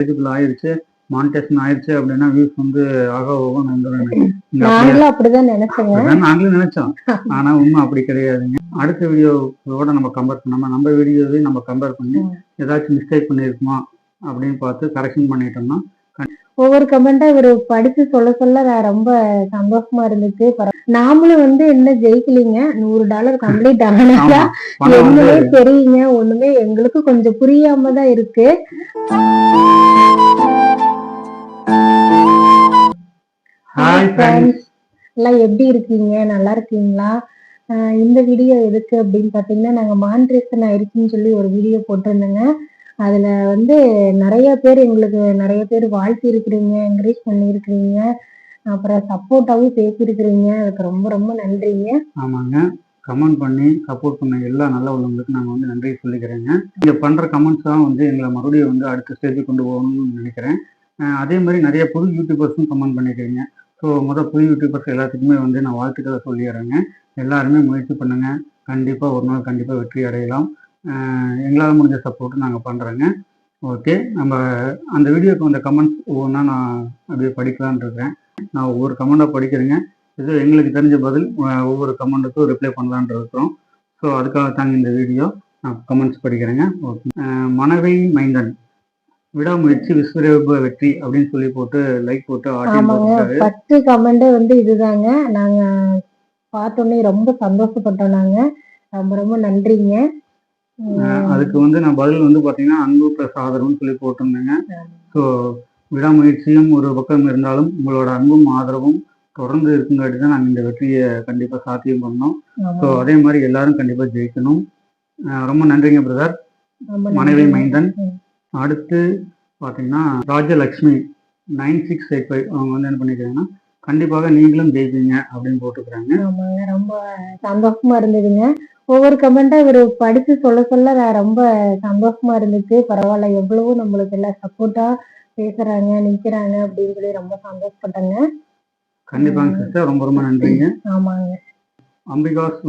Eligible ஆயிருச்சு monetisation ஆயிருச்சு அப்படின்னா வியூஸ் வந்து ஆக வந்துடும் நாங்களும் அப்படிதான் நினைச்சோங்க. நாங்களும் நினைச்சோம். ஆனா உண்மை அப்படி கிடையாதுங்க. அடுத்த வீடியோவோட நம்ம கம்பேர் பண்ணாம நம்ம வீடியோவையும் நம்ம கம்பேர் பண்ணி. ஏதாச்சும் மிஸ்டேக் பண்ணியிருக்குமா அப்படின்னு பார்த்து கரெக்ஷன் பண்ணிட்டோம்னா ஒவ்வொரு கமெண்டா இவரு படிச்சு சொல்ல சொல்ல நான் ரொம்ப சந்தோஷமா இருந்துச்சு. நாமளும் வந்து என்ன ஜெயிக்கலீங்க. நூறு டாலர் கம்ப்ளீட் வந்து ஒண்ணுமே தெரியுங்க. ஒண்ணுமே எங்களுக்கு கொஞ்சம் புரியாம தான் இருக்கு. எல்லாம் எப்படி இருக்கீங்க? நல்லா இருக்கீங்களா? இந்த வீடியோ எதுக்கு அப்படின்னு பாத்தீங்கன்னா நாங்க மான்ட்ரேஷன் ஆயிடுச்சுன்னு சொல்லி ஒரு வீடியோ போட்டிருந்தோங்க. அதுல வந்து நிறைய பேர் எங்களுக்கு நிறைய பேர் வாழ்த்தி இருக்கிறீங்க என்கரேஜ் பண்ணியிருக்கிறீங்க. அப்புறம் சப்போர்ட்டாவும் பேசியிருக்கிறீங்க. அதுக்கு ரொம்ப ரொம்ப நன்றிங்க. ஆமாங்க. கமெண்ட் பண்ணி சப்போர்ட் பண்ண எல்லா நல்ல உள்ளவங்களுக்கு நாங்கள் வந்து நன்றி சொல்லிக்கிறேங்க. இங்கே பண்ணுற கமெண்ட்ஸ் தான் வந்து எங்களை மறுபடியும் வந்து அடுத்த ஸ்டேஜுக்கு கொண்டு போகணும்னு நினைக்கிறேன். அதே மாதிரி நிறைய புது யூடியூபர்ஸும் கமெண்ட் பண்ணிக்கிறீங்க. ஸோ முதல் புது யூடியூபர்ஸ் எல்லாத்துக்குமே வந்து நான் வாழ்த்துக்களை சொல்லிடுறேங்க. எல்லாருமே முயற்சி பண்ணுங்க. கண்டிப்பாக ஒரு நாள் கண்டிப்பாக வெற்றி அடையலாம். எங்களால் முடிஞ்ச சப்போர்ட் நாங்கள் பண்ணுறோங்க ஓகே நம்ம அந்த வீடியோக்கு வந்த கமெண்ட்ஸ் ஒவ்வொன்றா நான் அப்படியே படிக்கலான்னு இருக்கேன். நான் ஒவ்வொரு கமெண்டாக படிக்கிறேங்க. இது எங்களுக்கு தெரிஞ்ச பதில் ஒவ்வொரு கமெண்ட்டுக்கும் ரிப்ளை பண்ணலான்னு இருக்கிறோம். ஸோ அதுக்காக தாங்க இந்த வீடியோ. நான் கமெண்ட்ஸ் படிக்கிறேங்க. ஓகே மனவை மைந்தன். விடாமுயற்சி விஸ்வரூப வெற்றி அப்படின்னு சொல்லி போட்டு லைக் போட்டு ஆமாங்க. ஃபர்ஸ்ட் கமெண்டே வந்து இதுதாங்க. நாங்க பார்த்தோன்னே ரொம்ப சந்தோஷப்பட்டோம் நாங்க. ரொம்ப ரொம்ப நன்றிங்க. அதுக்கு வந்து நான் பதில் வந்து பார்த்தீங்கன்னா அன்பு ப்ளஸ் ஆதரவுன்னு சொல்லி போட்டிருந்தேங்க. ஸோ விடாமுயற்சியும் ஒரு பக்கம் இருந்தாலும் உங்களோட அன்பும் ஆதரவும் தொடர்ந்து இருக்குங்காட்டி தான் நாங்கள் இந்த வெற்றியை கண்டிப்பாக சாத்தியம் பண்ணோம். ஸோ அதே மாதிரி எல்லாரும் கண்டிப்பாக ஜெயிக்கணும். ரொம்ப நன்றிங்க பிரதர் மனைவி. மைந்தன். அடுத்து பார்த்தீங்கன்னா Rajalakshmi nine six eight five. அவங்க வந்து என்ன பண்ணிக்கிறாங்கன்னா கண்டிப்பாக நீங்களும் ஜெயிப்பீங்க அப்படின்னு போட்டுக்கிறாங்க. ஆமாங்க ரொம்ப சந்தோஷமா இருந்ததுங்க. ஒவ்வொரு கமெண்டா இவரு படிச்சு சொல்ல சொல்ல ரொம்ப சந்தோஷமா இருந்துச்சு. பரவாயில்ல எவ்வளவோ நம்மளுக்கு எல்லாம் சப்போர்ட்டா பேசுறாங்க நிக்கிறாங்க அப்படின்னு சொல்லி ரொம்ப சந்தோஷப்பட்டேங்க. கண்டிப்பாங்க சிஸ்டர் ரொம்ப ரொம்ப நன்றிங்க. ஆமாங்க. அம்பிகாஸ்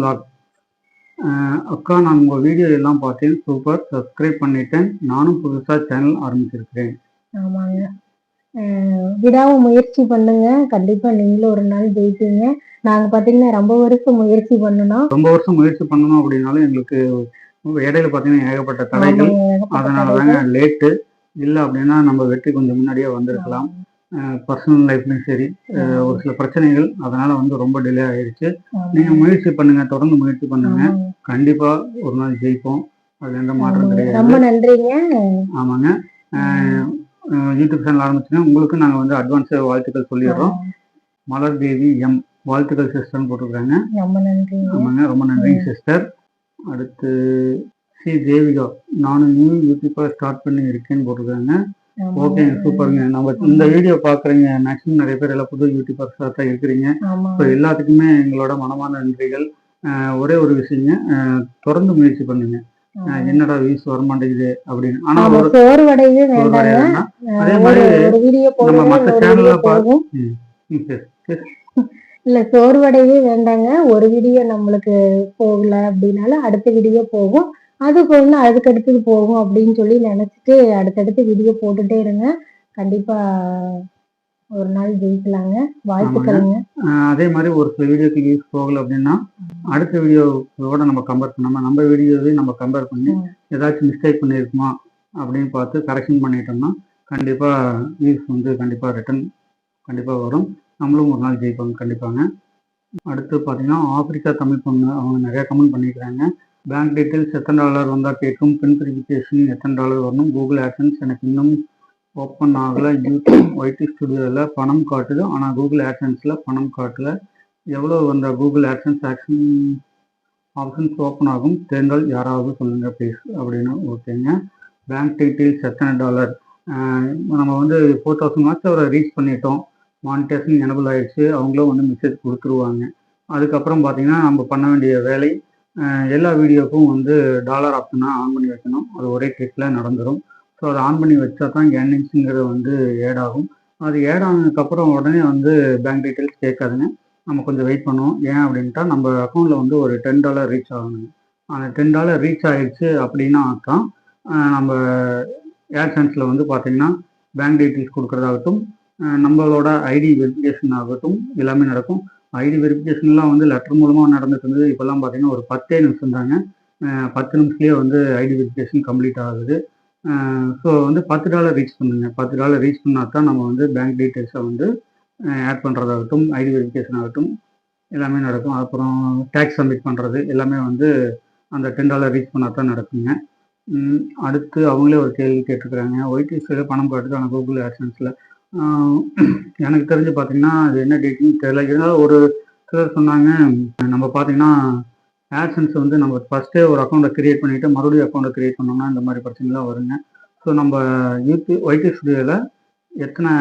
அஹ் அக்கா நான் உங்கள் வீடியோ எல்லாம் பார்த்தேன். சூப்பர். சப்ஸ்கிரைப் பண்ணிட்டேன். நானும் புதுசாக சேனல் ஆரம்பிச்சிருக்கிறேன். ஆமாங்க. விடாம முயற்சி பண்ணுங்க. கண்டிப்பா நீங்களும் ஒரு நாள் ஜெயிப்பீங்க. நாங்க பாத்தீங்கன்னா ரொம்ப வருஷம் முயற்சி பண்ணணும். ரொம்ப வருஷம் முயற்சி பண்ணணும் அப்படின்னாலும் எங்களுக்கு இடையில பார்த்தீங்கன்னா ஏகப்பட்ட தடைகள். ஆமாங்க, ஏகப்பட்ட அதனால தடைகள். தாங்க லேட்டு இல்லை அப்படின்னா நம்ம வெற்றி கொஞ்சம் முன்னாடியே வந்திருக்கலாம். பர்சனல் லைஃப்லையும் சரி. ஒரு சில பிரச்சனைகள் அதனால வந்து ரொம்ப டிலே ஆயிருச்சு. ஆமாங்க. நீங்க முயற்சி பண்ணுங்க தொடர்ந்து முயற்சி பண்ணுங்க. கண்டிப்பா ஒரு நாள் ஜெயிப்போம். அதுல எந்த மாற்றம். கிடையாது. ரொம்ப நன்றிங்க. ஆமாங்க. யூடியூப் சேனல் ஆரம்பிச்சுன்னா உங்களுக்கு நாங்க வந்து அட்வான்ஸ் வாழ்த்துக்கள் சொல்லிடுறோம். மலர் தேவி எம் வாழ்த்துக்கள் சிஸ்டர்னு போட்டுக்கிறாங்க ரொம்ப நன்றிங்க ஆமாங்க ரொம்ப நன்றி சிஸ்டர் அடுத்து சி. தேவிகா. நானும் நியூ யூடியூப்பர் ஸ்டார்ட் பண்ணி இருக்கேன்னு போட்டிருக்காங்க. ஓகே சூப்பருங்க நம்ம இந்த வீடியோ பாக்குறீங்க மேக்ஸிமம் நிறைய பேர் எல்லாம் புது யூடியூபர்ஸாக தான் இருக்கிறீங்க. ஸோ எல்லாத்துக்குமே எங்களோட மனமான நன்றிகள். ஒரே ஒரு விஷயங்க. தொடர்ந்து முயற்சி பண்ணுங்க. என்னடா வியூஸ் வர மாட்டேங்குது அப்படின்னு. ஆனா சோர்வடையவே வரையா அதே மாதிரி நம்ம மத்த ஒரு channel வீடியோ ல பா- போகும் ம், ம், சரி, சரி. இல்ல சோர்வடையவே வேண்டாங்க. ஒரு வீடியோ நம்மளுக்கு போகல அப்படின்னாலும் அடுத்த வீடியோ போகும். அது போகல அதுக்கு அடுத்தது போகும் அப்படின்னு சொல்லி நினைச்சிட்டு அடுத்தடுத்து வீடியோ போட்டுட்டே இருங்க. கண்டிப்பா ஒரு நாள் ஜெயிக்கலாங்க. வாழ்த்துக்கள்ங்க அதே மாதிரி ஒரு சில வீடியோக்கு வியூஸ் போகல அப்படின்னா அடுத்த வீடியோவோட நம்ம கம்பேர் பண்ணாம நம்ம வீடியோவையும் நம்ம கம்பேர் பண்ணி. ஏதாச்சும் மிஸ்டேக் பண்ணியிருக்குமா அப்படின்னு பார்த்து கரெக்ஷன் பண்ணிட்டோம்னா கண்டிப்பா வியூஸ் வந்து கண்டிப்பா ரிட்டர்ன் கண்டிப்பா வரும். நம்மளும் ஒரு நாள் ஜெயிப்பாங்க கண்டிப்பாங்க. அடுத்து பார்த்தீங்கன்னா ஆப்பிரிக்கா தமிழ் பொண்ணு அவங்க நிறைய கமெண்ட் பண்ணியிருக்கிறாங்க பேங்க் டீட்டெயில்ஸ் எத்தனை டாலர் வந்தால் கேட்கும்? பின் வெரிஃபிகேஷன் எத்தனை டாலர் வரணும்? கூகுள் ஆட்சன்ஸ் எனக்கு இன்னும் ஓப்பன் ஆகலை யூடியூப் ஒய்டி ஸ்டுடியோவில் பணம் காட்டுது. ஆனால் கூகுள் ஆட்சன்ஸில் பணம் காட்டல. எவ்வளோ அந்த Google AdSense action options open ஆகும் தெரிந்தால் யாராவது சொல்லுங்கள் ப்ளீஸ் அப்படின்னு. ஓகேங்க. பேங்க் டீட்டெயில்ஸ் எத்தனை டாலர் நம்ம வந்து ஃபோர் தௌசண்ட் மார்க்ஸ் அவரை ரீச் பண்ணிட்டோம். மானிட்டேஷன் எனபிள் ஆயிடுச்சு. அவங்களும் வந்து மெசேஜ் கொடுத்துருவாங்க. அதுக்கப்புறம் பார்த்தீங்கன்னா நம்ம பண்ண வேண்டிய வேலை எல்லா வீடியோக்கும் வந்து டாலர் ஆப்ஷனாக ஆன் பண்ணி வைக்கணும். அது ஒரே கிளிக்கில் நடந்துடும் ஸோ அதை ஆன் பண்ணி வச்சா தான் ஏர்னிங்ஸுங்கிறது வந்து ஏட் ஆகும். அது ஏட் ஆனதுக்கப்புறம் உடனே வந்து பேங்க் டீட்டெயில்ஸ் கேட்காதுங்க. நம்ம கொஞ்சம் வெயிட் பண்ணுவோம். ஏன் அப்படின்ட்டா நம்ம அக்கௌண்ட்டில் வந்து ஒரு டென் டாலர் ரீச் ஆகணுங்க அந்த டென் டாலர் ரீச் ஆகிடுச்சு அப்படின்னா தான் நம்ம ஏர்சன்ஸில் வந்து பார்த்தீங்கன்னா பேங்க் டீட்டெயில்ஸ் கொடுக்குறதாகட்டும் நம்மளோட ஐடி வெரிஃபிகேஷன் ஆகட்டும் எல்லாமே நடக்கும். ஐடி வெரிஃபிகேஷன்லாம் வந்து லெட்டர் மூலமாக நடந்துட்டு இருந்தது. இப்போல்லாம் பார்த்தீங்கன்னா ஒரு பத்தே நிமிஷம் தாங்க பத்து நிமிஷத்துலேயே வந்து ஐடி வெரிஃபிகேஷன் கம்ப்ளீட் ஆகுது. ஸோ வந்து பத்து டாலர் ரீச் பண்ணுங்க. பத்து டாலர் ரீச் பண்ணால் தான் நம்ம வந்து பேங்க் டீட்டெயில்ஸை வந்து ஆட் பண்ணுறதாகட்டும் ஐடி வெரிஃபிகேஷன் ஆகட்டும் எல்லாமே நடக்கும். அப்புறம் டேக்ஸ் சப்மிட் பண்ணுறது எல்லாமே வந்து அந்த டென் டாலர் ரீச் பண்ணால் தான் நடக்குங்க அடுத்து அவங்களே ஒரு கேள்வி கேட்டிருக்கிறாங்க. ஒய்டிஎஸ்ல பணம் காட்டுது ஆனால் கூகுள் ஆக்ஷன்ஸில் எனக்கு தெரிஞ்சு பார்த்தீங்கன்னா அது என்ன டேட்னு தெரியல. இருந்தாலும் ஒரு சிலர் சொன்னாங்க நம்ம பார்த்தீங்கன்னா ஆட்சன்ஸ் வந்து நம்ம ஃபஸ்ட்டே ஒரு அக்கௌண்ட்டை கிரியேட் பண்ணிவிட்டு மறுபடியும் அக்கௌண்ட்டை கிரியேட் பண்ணோம்னா இந்த மாதிரி பிரச்சனைலாம் வருங்க. ஸோ நம்ம யூடியூப் ஒய்டி ஸ்டுடியோவில் எத்தனை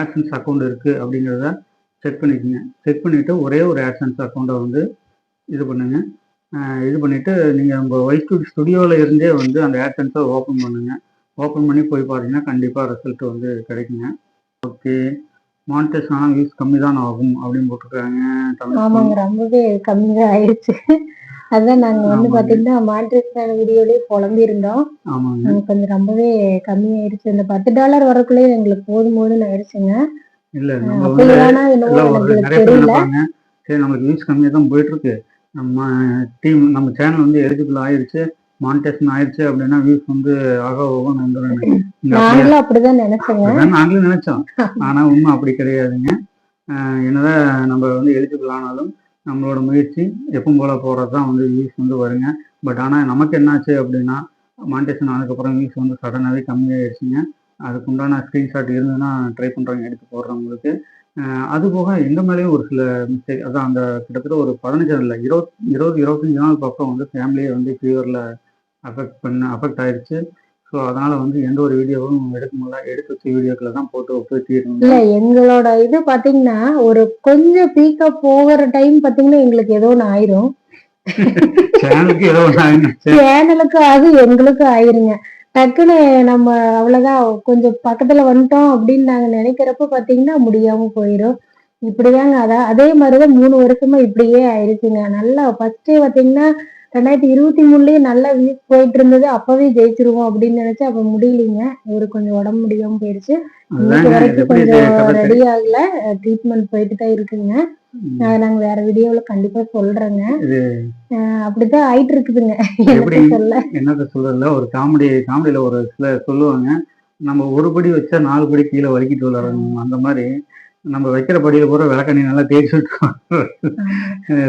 ஆக்ஷன்ஸ் அக்கௌண்ட் இருக்குது அப்படிங்கிறத செக் பண்ணிக்கோங்க. செக் பண்ணிவிட்டு ஒரே ஒரு ஆட்சன்ஸ் அக்கௌண்ட்டை வந்து இது பண்ணுங்கள் இது பண்ணிவிட்டு நீங்கள் உங்கள் ஒய்டி ஸ்டுடியோவில் இருந்தே வந்து அந்த ஆட்சன்ஸை ஓப்பன் பண்ணுங்கள் ஓப்பன் பண்ணி போய் பார்த்தீங்கன்னா கண்டிப்பாக ரிசல்ட் வந்து கிடைக்குங்க. ஓகே மானிட்டேஷன் ஆனால் வியூஸ் கம்மி தான் ஆகும் அப்படின்னு போட்டிருக்காங்க ஆமாங்க ரொம்பவே கம்மிதான் ஆயிடுச்சு. அதான் நாங்க வந்து ஆமாங்க. பாத்தீங்கன்னா மாண்ட்ரிஸ்டான வீடியோலயே புலம்பி இருந்தோம் கொஞ்சம் ரொம்பவே கம்மியாயிருச்சு இந்த பத்து டாலர் வரக்குள்ளே எங்களுக்கு போதும் போதும்னு ஆயிடுச்சுங்க. இல்லை தெரியல. சரி நமக்கு வியூஸ் கம்மியாக தான் போயிட்டு இருக்கு நம்ம டீம் நம்ம சேனல் வந்து எலிஜிபிள் ஆயிருச்சு மானிட்டேஷன் ஆயிருச்சு அப்படின்னா வியூஸ் வந்து ஆக அப்படியே நாங்களும் அப்படிதான் நினைச்சோங்க. நாங்களும் நினைச்சோம். ஆனா உண்மை அப்படி கிடையாதுங்க. என்னதான் நம்ம வந்து எலிஜிபிள் ஆனாலும் நம்மளோட முயற்சி எப்பவும் போல போறது தான் வந்து வியூஸ் வந்து வருங்க. பட் ஆனா நமக்கு என்னாச்சு அப்படின்னா மானிட்டேஷன் ஆனதுக்கப்புறம் வியூஸ் வந்து சடனாகவே கம்மியாயிடுச்சுங்க. அதுக்கு உண்டான ஸ்க்ரீன்ஷாட் இருந்ததுன்னா ட்ரை பண்றவங்க எடுத்து போடுறவங்களுக்கு. அது போக எங்க மேலேயும் ஒரு சில மிஸ்டேக் அதான் அந்த கிட்டத்தட்ட ஒரு பதினஞ்சு இல்லை இருபத் இருபது இருபத்தஞ்சு நாள் பக்கம் வந்து ஃபேமிலியே வந்து ஃபீவரில் அஃபெக்ட் பண்ண அஃபெக்ட் ஆயிடுச்சு ஸோ அதனால வந்து எந்த ஒரு வீடியோவும் எடுக்க முடியல. எடுத்து வச்ச வீடியோக்களை தான் போட்டு ஒப்பிட்டு இல்ல எங்களோட இது பாத்தீங்கன்னா ஒரு கொஞ்சம் பீக்கப் போகிற டைம் பாத்தீங்கன்னா எங்களுக்கு ஏதோ ஒண்ணு ஆயிரும். சேனலுக்கு ஏதோ ஒன்று சேனலுக்கு அது எங்களுக்கு ஆயிருங்க. டக்குன்னு நம்ம அவ்வளவுதான் கொஞ்சம் பக்கத்துல வந்துட்டோம் அப்படின்னு நாங்க நினைக்கிறப்ப பாத்தீங்கன்னா முடியாம போயிரும். இப்படிதாங்க அதான் அதே மாதிரிதான் மூணு வருஷமா இப்படியே ஆயிருச்சுங்க நல்லா ஃபர்ஸ்டே பாத்தீங்கன்னா ரெண்டாயிரத்தி இருபத்தி மூணுலயே நல்ல வியூஸ் போயிட்டு இருந்தது. அப்பவே ஜெயிச்சிருவோம் அப்படின்னு நினைச்சு அப்ப முடியலைங்க. இவரு கொஞ்சம் உடம்பு முடியாம போயிடுச்சு இன்னைக்கு வரைக்கும் கொஞ்சம் ரெடி ஆகல. ட்ரீட்மெண்ட் போயிட்டு தான் இருக்குங்க. நாங்க வேற வீடியோல கண்டிப்பா சொல்றேங்க. அப்படித்தான் ஆயிட்டு இருக்குதுங்க. சொல்ல. என்னத்த சொல்றதுல ஒரு காமெடி காமெடியில ஒரு சில சொல்லுவாங்க நம்ம ஒரு படி வச்சா நாலு படி கீழே வலிக்கிட்டு விளாடணும் அந்த மாதிரி. நம்ம வைக்கிற படியில பூரா விளக்கண்ணி நல்லா தேய்ச்சி விட்டு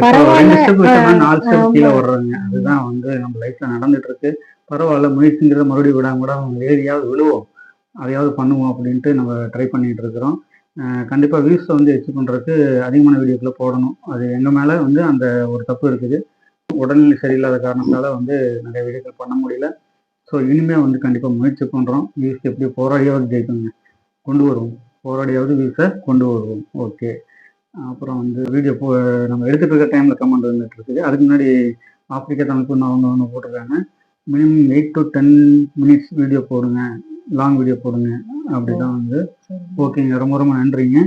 பரவாயில்ல. ரெண்டு ஸ்டெப் வச்சோம்னா நாலு ஸ்டெப். கீழே வர்றாங்க அதுதான் வந்து நம்ம லைஃப்ல நடந்துட்டு இருக்கு பரவாயில்ல முயற்சிங்கிறத மறுபடியும் விடாம கூட ஏறியாவது விழுவோம். அதையாவது பண்ணுவோம் அப்படின்ட்டு நம்ம ட்ரை பண்ணிட்டு இருக்கிறோம். அஹ் கண்டிப்பா வியூஸ் வந்து அச்சீவ் பண்றதுக்கு அதிகமான வீடியோக்களை போடணும். அது எங்க மேல வந்து அந்த ஒரு தப்பு இருக்குது. உடல்நிலை சரியில்லாத காரணத்தால வந்து நிறைய வீடியோக்கள் பண்ண முடியல. ஸோ இனிமே வந்து கண்டிப்பா முயற்சி பண்றோம். வியூஸ் எப்படி போராடியாவது ஜெயிக்கணுங்க. கொண்டு வருவோம். போராடியாவது வியூஸை கொண்டு வருவோம். ஓகே அப்புறம் வந்து வீடியோ போ நம்ம எடுத்துட்டு இருக்க டைம்ல கமெண்ட் வந்துட்டு இருக்குது. அதுக்கு முன்னாடி ஆப்பிரிக்கா தமிழ்க்கு அவங்க ஒன்று போட்டிருக்காங்க. Minimum eight to ten minutes video போடுங்க. லாங் வீடியோ போடுங்க. அப்படிதான் வந்து ஓகேங்க ரொம்ப ரொம்ப நன்றிங்க.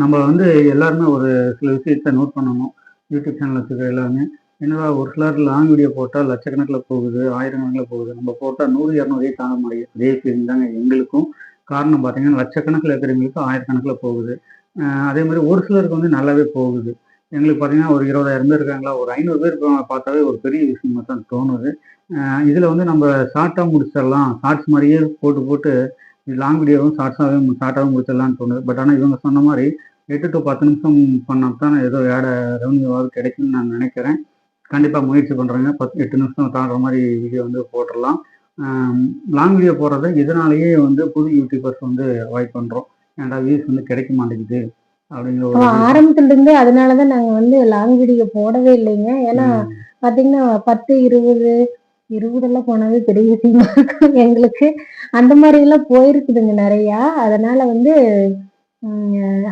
நம்ம வந்து எல்லாருமே ஒரு சில விஷயத்த நோட் பண்ணணும். யூடியூப் சேனல் வச்சுருக்க எல்லாருமே. என்னடா ஒரு சிலர் லாங் வீடியோ போட்டால் லட்சக்கணக்கில் போகுது ஆயிரக்கணக்கில் போகுது. நம்ம போட்டால் நூறு இரநூறே தாங்க முடியும். அதே ஃபீலிங் தாங்க எங்களுக்கும். காரணம் பார்த்தீங்கன்னா லட்சக்கணக்கில் இருக்கிறவங்களுக்கு ஆயிரக்கணக்கில் போகுது. அதே மாதிரி ஒரு சிலருக்கு வந்து நல்லாவே போகுது. எங்களுக்கு பார்த்தீங்கன்னா ஒரு இருபதாயிரம் பேர் இருக்காங்களா ஒரு ஐநூறு பேர் பார்த்தாவே ஒரு பெரிய விஷயமா தான் தோணுது. இதில் வந்து நம்ம ஷார்ட்டாக முடிச்சிடலாம். ஷார்ட்ஸ் மாதிரியே போட்டு போட்டு லாங் வீடியோவும் ஷார்ட்ஸாகவே ஷார்ட்டாகவும் முடிச்சிடலாம்னு தோணுது. பட் ஆனால் இவங்க சொன்ன மாதிரி எட்டு டு பத்து நிமிஷம் பண்ணால் தான் ஏதோ ஏட ரெவன்யூவாவது கிடைக்கும்னு நான் நினைக்கிறேன். கண்டிப்பாக முயற்சி பண்ணுறேங்க பத்து எட்டு நிமிஷம் தாண்டுற மாதிரி வீடியோ வந்து போட்டுடலாம். லாங் வீடியோ போடுறத இதனாலேயே வந்து புது யூடியூபர்ஸ் வந்து அவாய்ட் பண்ணுறோம் ஏன்டா வியூஸ் வந்து கிடைக்க மாட்டேங்குது அப்படிங்கிற ஒரு ஆரம்பத்துல இருந்தே அதனாலதான் நாங்க வந்து லாங் வீடியோ போடவே இல்லைங்க. ஏன்னா பாத்தீங்கன்னா பத்து இருபது இருபதெல்லாம் போனாவே பெரிய விஷயமா இருக்கும் எங்களுக்கு. அந்த மாதிரி எல்லாம் போயிருக்குதுங்க நிறையா. அதனால வந்து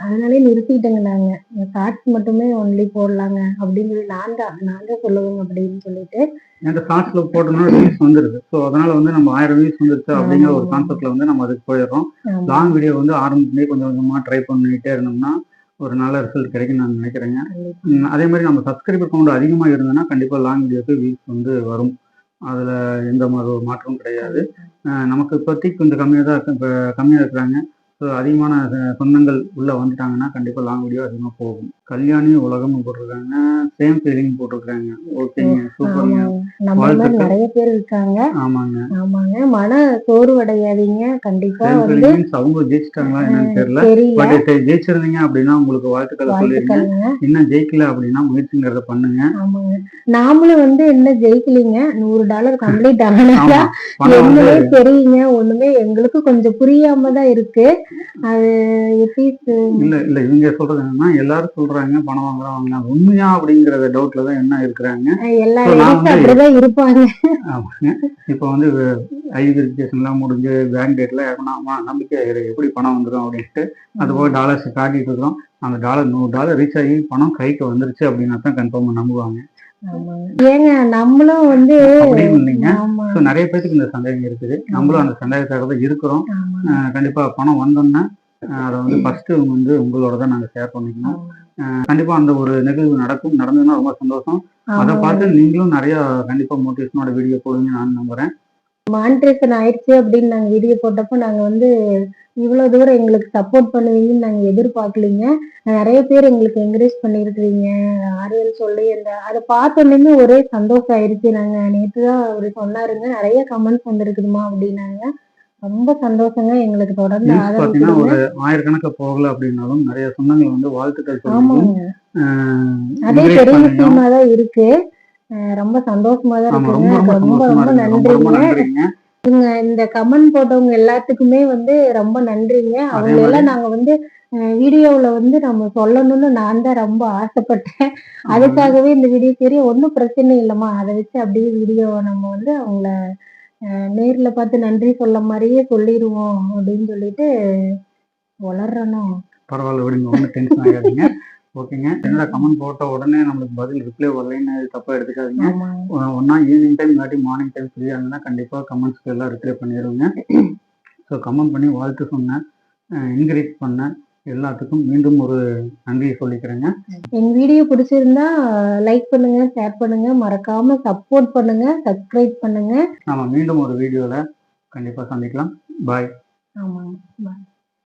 அதனாலே நிறுத்திட்டேங்க நாங்க. ஷார்ட்ஸ் மட்டுமே ஒன்லி போடலாங்க அப்படின்னு சொல்லி நான் தான் நான் தான் சொல்லுவேங்க அப்படின்னு சொல்லிட்டு. என்கிட்ட ஷார்ட்ஸ்ல போட்டோம்னா வியூஸ் வந்துருது. ஸோ அதனால வந்து நம்ம ஆயிரம் வியூஸ் வந்துருச்சு அப்படிங்கிற ஒரு. கான்செப்ட்ல வந்து நம்ம அதுக்கு போயிடுறோம். ஆமா. லாங் வீடியோ வந்து ஆரம்பத்துலேயே கொஞ்சம் கொஞ்சமா ட்ரை பண்ணிட்டே இருந்தோம்னா ஒரு நல்ல ரிசல்ட் கிடைக்கும் நான் நினைக்கிறேங்க. கண்டிப்பா. ம், அதே மாதிரி நம்ம சப்ஸ்கிரைபர் கவுண்ட் அதிகமாக இருந்ததுன்னா கண்டிப்பாக லாங் வீடியோக்கு வியூஸ் வந்து வரும். அதில் எந்த மாதிரி ஒரு மாற்றமும் கிடையாது. அஹ் நமக்கு இப்போதைக்கு கொஞ்சம் கம்மியாக தான் இருக்கு இப்போ கம்மியாக இருக்கிறாங்க. ஸோ அதிகமான சொந்தங்கள் உள்ளே வந்துட்டாங்கன்னா கண்டிப்பாக லாங் வீடியோ அதிகமாக போகும். கல்யாணி உலகம்னு போட்டிருக்காங்க சேம் ஃபீலிங் போட்டிருக்காங்க. ஓகேங்க சூப்பருங்க. நம்ம மாதிரி. நிறைய பேர் இருக்காங்க. ஆமாங்க. ஆமாங்க. மன சோர்வடையாதீங்க. கண்டிப்பா வந்து அவங்க ஜெயிச்சிட்டாங்களா என்னன்னு தெரியல. பட் ஜெயிச்சிருந்தீங்க அப்படின்னா உங்களுக்கு வாழ்த்துக்களை சொல்லிருங்க. இன்னும் ஜெயிக்கல அப்படின்னா முயற்சிங்கிறத பண்ணுங்க. ஆமாங்க. நாமளும் வந்து இன்னும் ஜெயிக்கலீங்க? நூறு டாலர் கம்ப்ளீட் வந்து ஒண்ணுமே தெரியுங்க. ஒண்ணுமே எங்களுக்கு கொஞ்சம் புரியாம தான் இருக்கு. அது எப்படி இல்ல இல்ல இவங்க சொல்றது என்னன்னா எல்லாரும் சொல்றாங்க பணம் வாங்குறோம் வாங்கினா உண்மையா அப்படிங்கறத டவுட்ல தான் என்ன இருக்கிறாங்க? இப்போ வந்து ஐ வெரிஃபிகேஷன் எல்லாம் முடிஞ்சு பேங்க் டேட்ல ஆமா நம்பிக்கை எப்படி பணம் வந்துடும் அப்படின்ட்டு அது போக டாலர்ஸ் காட்டிட்டு இருக்கிறோம். அந்த டாலர் நூறு டாலர் ரீச் ஆகி பணம் கைக்கு வந்துருச்சு அப்படின்னா தான் கன்ஃபார்ம் நம்புவாங்க. ஏங்க நம்மளும் வந்து நிறைய பேருக்கு இந்த சந்தேகம் இருக்குது. நம்மளும் அந்த சந்தேகத்தாக தான் இருக்கிறோம். கண்டிப்பா பணம் வந்தோன்னா அஹ் அதை வந்து ஃபர்ஸ்ட் வந்து உங்களோட தான் நாங்க ஷேர் பண்ணிக்கணும். கண்டிப்பா அந்த ஒரு நிகழ்வு நடக்கும். நடந்ததுன்னா ரொம்ப சந்தோஷம். அதை. பார்த்து நீங்களும் நிறைய கண்டிப்பா மோட்டிவேஷனோட வீடியோ போடுவீங்க நான் நம்புறேன். மானிட்டேஷன் ஆயிடுச்சு அப்படின்னு நாங்க வீடியோ போட்டப்போ நாங்க வந்து இவ்வளவு தூரம் எங்களுக்கு சப்போர்ட் பண்ணுவீங்கன்னு நாங்க எதிர்பார்க்கலீங்க. நிறைய பேர் எங்களுக்கு என்கரேஜ் பண்ணிருக்கிறீங்க ஆரியல் சொல்லி அந்த அதை பார்த்தோன்னே ஒரே சந்தோஷம் ஆயிடுச்சு நாங்க நேற்று தான் அவரு சொன்னாருங்க. நிறைய கமெண்ட்ஸ் வந்திருக்குதுமா அப்படின்னாங்க. ரொம்ப சந்தோஷங்க. எங்களுக்கு தொடர்ந்து பாத்தீங்கன்னா. ஒரு ஆயிரக்கணக்க போகல அப்படின்னாலும் நிறைய சொந்தங்கள் வந்து வாழ்த்துக்கள் ஆமாங்க. அதே பெரிய விஷயமா தான் இருக்கு. ரொம்ப சந்தோஷமா தான் இருக்கு ரொம்ப ரொம்ப நன்றிங்க. இந்த கமெண்ட் போட்டவங்க எல்லாத்துக்குமே வந்து ரொம்ப நன்றிங்க. அவங்க எல்லாம் நாங்க வந்து வீடியோவுல வந்து நம்ம சொல்லணும்னு நான் தான் ரொம்ப ஆசைப்பட்டேன். அதுக்காகவே இந்த வீடியோ சரி ஒன்றும் பிரச்சனை இல்லைம்மா. அதை வச்சு அப்படியே வீடியோ நம்ம வந்து அவங்கள நேர்ல பார்த்து நன்றி சொல்ல மாதிரியே சொல்லிடுவோம் அப்படின்னு சொல்லிட்டு வளரணும். பரவாயில்ல விடுங்க ஒன்றும் டென்ஷன் ஆகாதீங்க. ஓகேங்க. என்னடா கமெண்ட் போட்ட உடனே நம்மளுக்கு பதில் ரிப்ளை வரலைன்னு தப்பா எடுத்துக்காதீங்க. ஒன்னா ஈவினிங் டைம் இல்லாட்டி மார்னிங் டைம் ஃப்ரீயாக இருந்தால் கண்டிப்பாக கமெண்ட்ஸ்க்கு எல்லாம் ரிப்ளை பண்ணிடுவேங்க ஸோ கமெண்ட் பண்ணி வாழ்த்து சொன்னேன். என்கரேஜ் பண்ணேன். எல்லாத்துக்கும் மீண்டும் ஒரு நன்றியை சொல்லிக்கிறேங்க. எங்க வீடியோ பிடிச்சிருந்தா லைக் பண்ணுங்க ஷேர் பண்ணுங்க மறக்காம சப்போர்ட் பண்ணுங்க சப்ஸ்கிரைப் பண்ணுங்க. நாம மீண்டும் ஒரு வீடியோவில் கண்டிப்பாக சந்திக்கலாம். பாய் ஆமாங்க. Bye.